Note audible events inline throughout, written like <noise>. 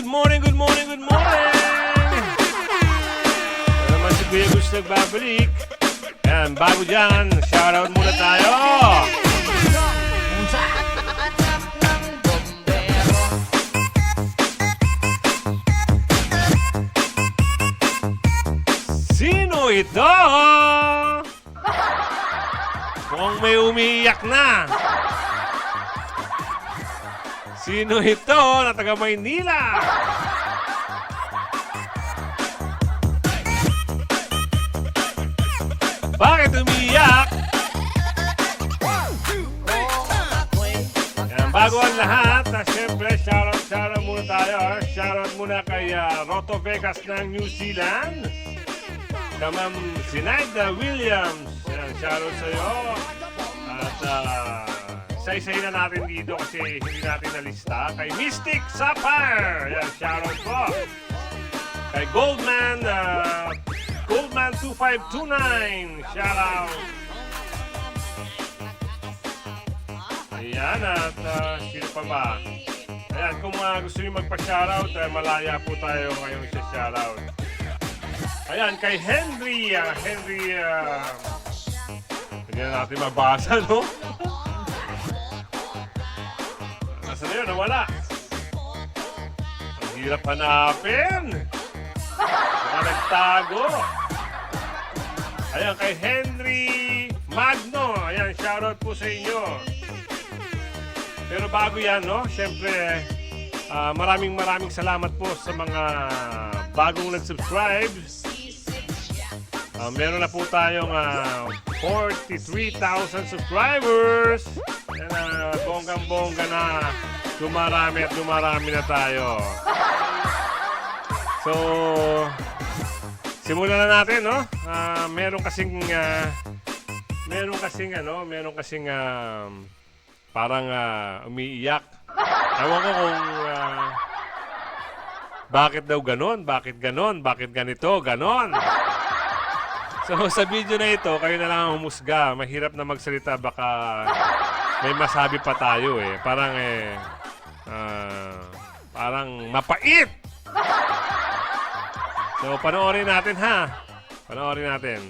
good morning, good morning, good morning! Ano naman si Kuya Gus nagbabalik. Yan, bago dyan, shoutout muna tayo! Sino ito? Mukhang may umiiyak na. Sino ito na taga Maynila? Bakit umiiyak? Yan, bago ang lahat, na siyempre, shoutout, shoutout muna tayo. ah. Shoutout muna kay ah, Roto Vegas ng New Zealand. Kay Ma'am Sinaida Williams. Yan, shoutout sa'yo. At uh, isa-isahin na natin dito kasi hindi natin nalista. Kay Mystic Sapphire. Yan, shoutout po. Kay Goldman, uh, Goldman 2529. Shoutout. Ayan, at uh, sino pa ba? Ayan, kung uh, gusto nyo magpa-shoutout, eh, malaya po tayo ngayong sa shoutout. Ayan, kay Henry, ah, Henry, uh, hindi na natin mabasa, no? <laughs> Nasa na yun, nawala. Ang hirap hanapin. Baka nagtago. Ayan, kay Henry Magno. Ayan, shoutout po sa inyo. Pero bago yan, no? Siyempre, ah, maraming maraming salamat po sa mga bagong nag-subscribe. Ah, meron na po tayong ah, 43,000 subscribers. Yan na, bonggang-bongga na. Dumarami at dumarami na tayo. So, simulan na natin, no? Ah, meron kasing, ah, meron kasing, ano, meron kasing, um, parang ah, umiiyak. Ewan ko kung ah, bakit daw ganon, bakit ganon, bakit ganito, ganon. So <laughs> sa video na ito, kayo na lang ang humusga. Mahirap na magsalita, baka may masabi pa tayo eh. Parang eh, ah, parang mapait. So panoorin natin ha. Panoorin natin.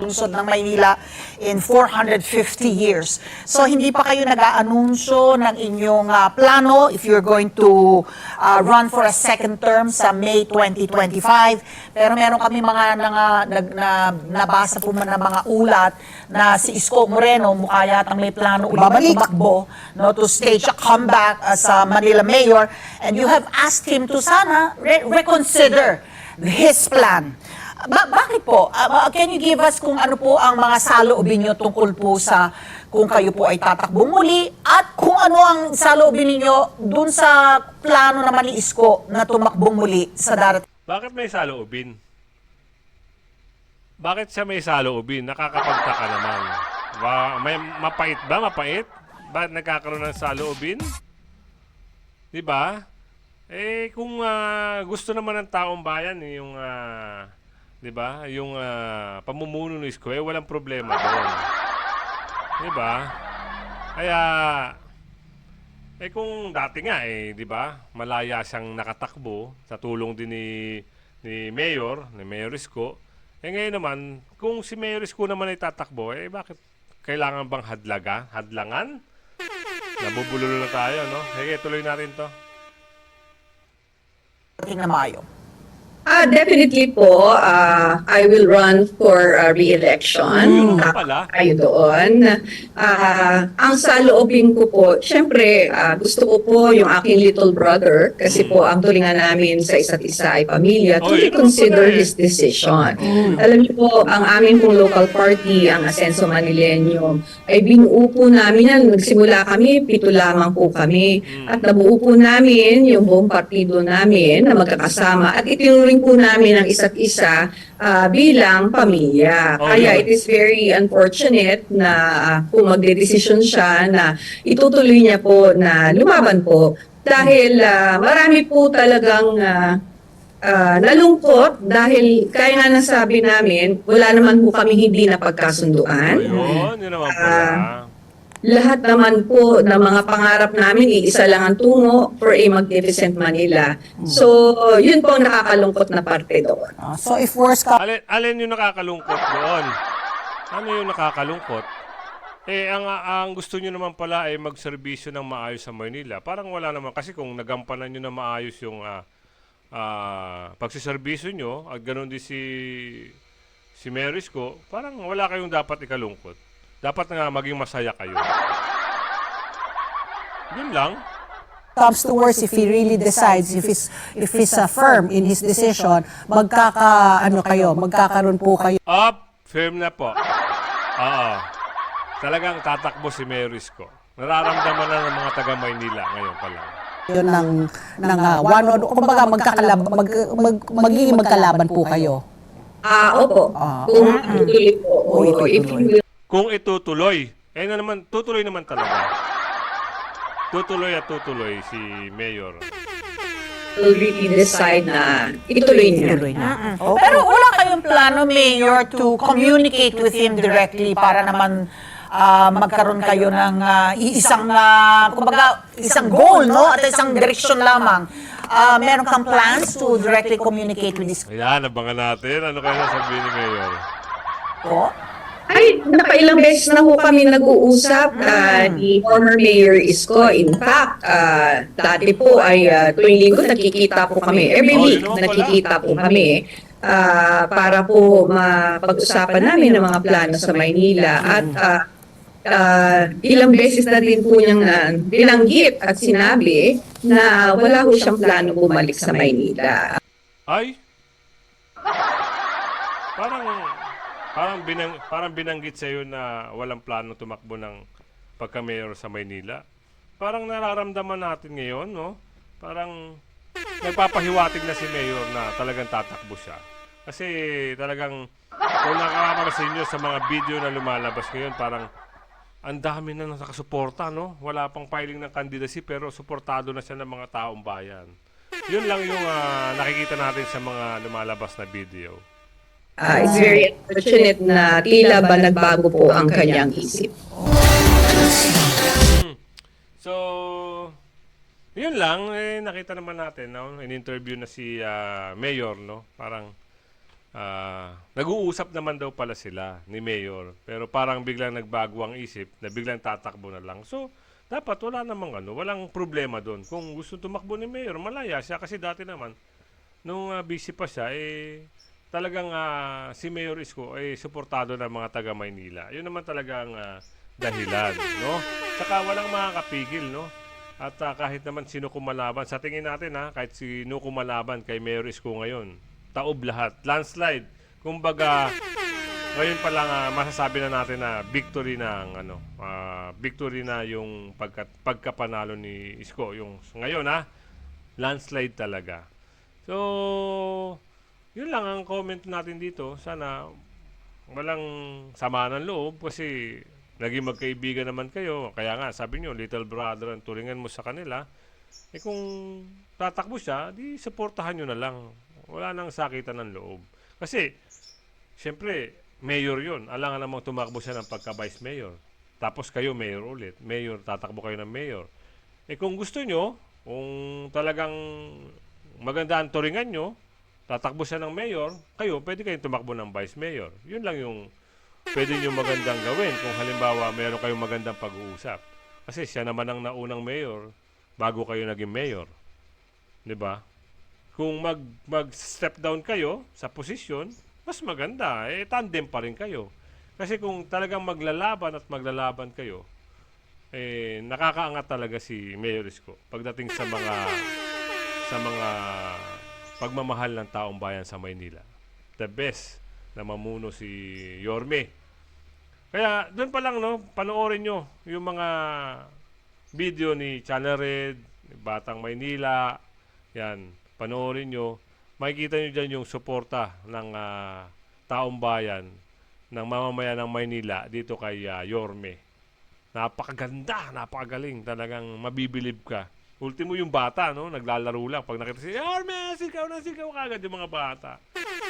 lungsod ng Maynila in 450 years. So hindi pa kayo nag-aanunsyo ng inyong ah, plano if you're going to ah, run for a second term sa May 2025. Pero meron kami mga nga, nag, na, nabasa po man ng mga ulat na si Isko Moreno mukha yatang may plano ulit na tumakbo no, to stage a comeback as a Manila mayor. And you have asked him to sana re- reconsider his plan. Ba- bakit po? Ba- can you give us kung ano po ang mga saloobin nyo tungkol po sa kung kayo po ay tatakbong muli at kung ano ang saloobin ninyo dun sa plano naman ni Isko na tumakbong muli sa darating Bakit may saloobin? Bakit siya may saloobin? Nakakapagtaka naman. Ba, may mapait ba? Mapait? Bakit nagkakaroon ng saloobin? Di ba? Eh, kung ah, gusto naman ng taong bayan, eh, yung, ah, di ba, yung ah, pamumuno ni Isko, eh, walang problema doon. Di ba? Kaya, eh kung dati nga eh, 'di ba? Malaya siyang nakatakbo sa tulong din ni ni Mayor, ni Mayor Isko. Eh ngayon naman, kung si Mayor Isko naman ay tatakbo, eh bakit kailangan bang hadlaga? Hadlangan? Nabubulol na tayo, no? Sige, tuloy natin 'to. na Mayo. Ah, definitely po, ah, I will run for ah, re-election. Mm, pala. Kayo doon. Ah, ang saloobin ko po, syempre, ah, gusto ko po yung aking little brother kasi po ang tulingan namin sa isa't isa ay pamilya to Oh, yun reconsider his decision. Alam niyo po, ang amin pong local party, ang Asenso Manileño, ay binuo po namin yan. Nagsimula kami, pito lamang po kami. At nabuo po namin yung buong partido namin na magkakasama. At itinuring po namin ang isa't isa ah, bilang pamilya. Oh, Kaya it is very unfortunate na ah, kung magde-decision siya na itutuloy niya po na lumaban po. Dahil ah, marami po talagang ah, ah, nalungkot dahil kaya nga nasabi namin, wala naman po kami hindi napagkasunduan. Ayun, yun naman pala. Lahat naman po ng mga pangarap namin, iisa lang ang tungo for a magnificent Manila. So, yun po ang nakakalungkot na parte doon. Ah, so if worst comes Alin, alin yung nakakalungkot doon? Ano yung nakakalungkot? Eh, ang, ang gusto nyo naman pala ay magserbisyo ng maayos sa Maynila. Parang wala naman. Kasi kung nagampanan nyo na maayos yung ah, ah, pagsiservisyo nyo, at ganoon din si, si Maris ko, parang wala kayong dapat ikalungkot. Dapat nga maging masaya kayo. Yun lang. comes to worst if he really decides if he's if he's uh, firm in his decision magkaka ano kayo magkakaroon po kayo Up, firm na po. Oo. Talagang tatakbo si Maris ko. Nararamdaman na ng mga taga Maynila ngayon pa lang. yun ng ng uh, one on kumbaga magkakalab mag, mag, magiging magkalaban po kayo Ah, opo. Ah, Kung tutuloy po. Oo, if itutuloy. Will Kung itutuloy, eh na naman, tutuloy naman talaga. Tutuloy at tutuloy si Mayor. really decide na ituloy niya. Pero wala kayong plano, Mayor, to communicate with him directly para naman ah, magkaroon kayo ng ah, isang, ah, kumbaga, isang goal, no? At isang direksyon lamang. Ah, meron kang plans to directly communicate with this Ayan, abangan natin. Ano kaya sasabihin ni Mayor? po? Ay, nakailang beses na ho kami nag-uusap ah, ni former Mayor Isko. In fact, ah, dati po ay uh, tuwing linggo nakikita po kami. Every Oh, week nakikita po kami ah, para po mapag-usapan namin ng mga plano sa Maynila. At ah, ah, ilang beses na din po niyang ah, binanggit at sinabi na wala ho siyang plano bumalik sa Maynila. Ay? Parang parang binang parang binanggit sa iyo na walang plano tumakbo ng pagka-mayor sa Maynila. Parang nararamdaman natin ngayon, no? Parang nagpapahiwatig na si mayor na talagang tatakbo siya. Kasi talagang kung nakakapansin nyo sa mga video na lumalabas ngayon, parang ang dami na nakasuporta, no? Wala pang filing ng candidacy pero suportado na siya ng mga taong bayan. Yun lang yung ah, nakikita natin sa mga lumalabas na video. Ah, it's very unfortunate na tila ba nagbago po ang kanyang isip. So, yun lang. Eh, nakita naman natin, no? In-interview na si ah, Mayor, no? Parang ah, nag-uusap naman daw pala sila ni Mayor. Pero parang biglang nagbago ang isip na biglang tatakbo na lang. So, dapat wala namang ano, walang problema doon. Kung gusto tumakbo ni Mayor, malaya siya. Kasi dati naman, nung ah, busy pa siya, eh, talagang ah, si Mayor Isko ay suportado ng mga taga Maynila. Yun naman talagang ah, dahilan, no? Tsaka walang makakapigil, no? At ah, kahit naman sino kumalaban, sa tingin natin ha, kahit sino kumalaban kay Mayor Isko ngayon, taob lahat, landslide. Kumbaga, ngayon pa lang ah, masasabi na natin na victory na ang ano, ah, victory na yung pagka, pagkapanalo ni Isko. Yung ngayon ha, landslide talaga. So, yun lang ang comment natin dito. Sana walang sama ng loob kasi naging magkaibigan naman kayo. Kaya nga, sabi nyo, little brother ang turingan mo sa kanila. Eh kung tatakbo siya, di supportahan nyo na lang. Wala nang sakitan ng loob. Kasi, syempre, mayor yun. Alangan namang tumakbo siya ng pagka-vice mayor. Tapos kayo, mayor ulit. Mayor, tatakbo kayo ng mayor. Eh kung gusto nyo, kung talagang maganda ang turingan nyo, tatakbo siya ng mayor, kayo, pwede kayong tumakbo ng vice mayor. Yun lang yung pwede nyo magandang gawin kung halimbawa meron kayong magandang pag-uusap. Kasi siya naman ang naunang mayor bago kayo naging mayor. 'Di ba? Kung mag mag-step down kayo sa posisyon, mas maganda. Eh tandem pa rin kayo. Kasi kung talagang maglalaban at maglalaban kayo, eh nakakaangat talaga si Mayor Isko pagdating sa mga sa mga pagmamahal ng taong bayan sa Maynila. The best na mamuno si Yorme. Kaya doon pa lang no, panoorin nyo yung mga video ni Channel Red, Batang Maynila. Yan, panoorin nyo. Makikita nyo dyan yung suporta ng ah, taong bayan ng mamamayan ng Maynila dito kay ah, Yorme. Napakaganda, napakagaling, talagang mabibilib ka. Ultimo yung bata, no? Naglalaro lang. Pag nakita si Yorme, sigaw na sigaw kagad yung mga bata.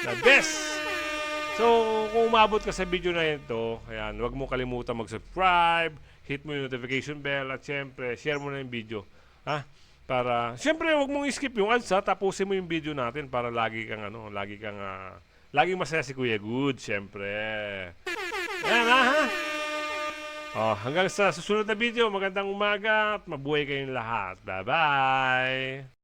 The best! So, kung umabot ka sa video na ito, ayan, huwag mo kalimutan mag-subscribe, hit mo yung notification bell at syempre, share mo na yung video. Ha? Para, syempre, wag mong skip yung ads ha. Tapusin mo yung video natin para lagi kang ano, lagi kang, ah, laging masaya si Kuya Good, syempre. Ayan ha, ha? Oh, hanggang sa susunod na video, magandang umaga at mabuhay kayong lahat. Bye-bye!